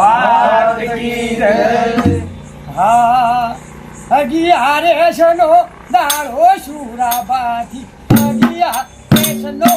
માત કી જય હા હગી હારે શનો દાળો શુરાબાથી હગી હારે શનો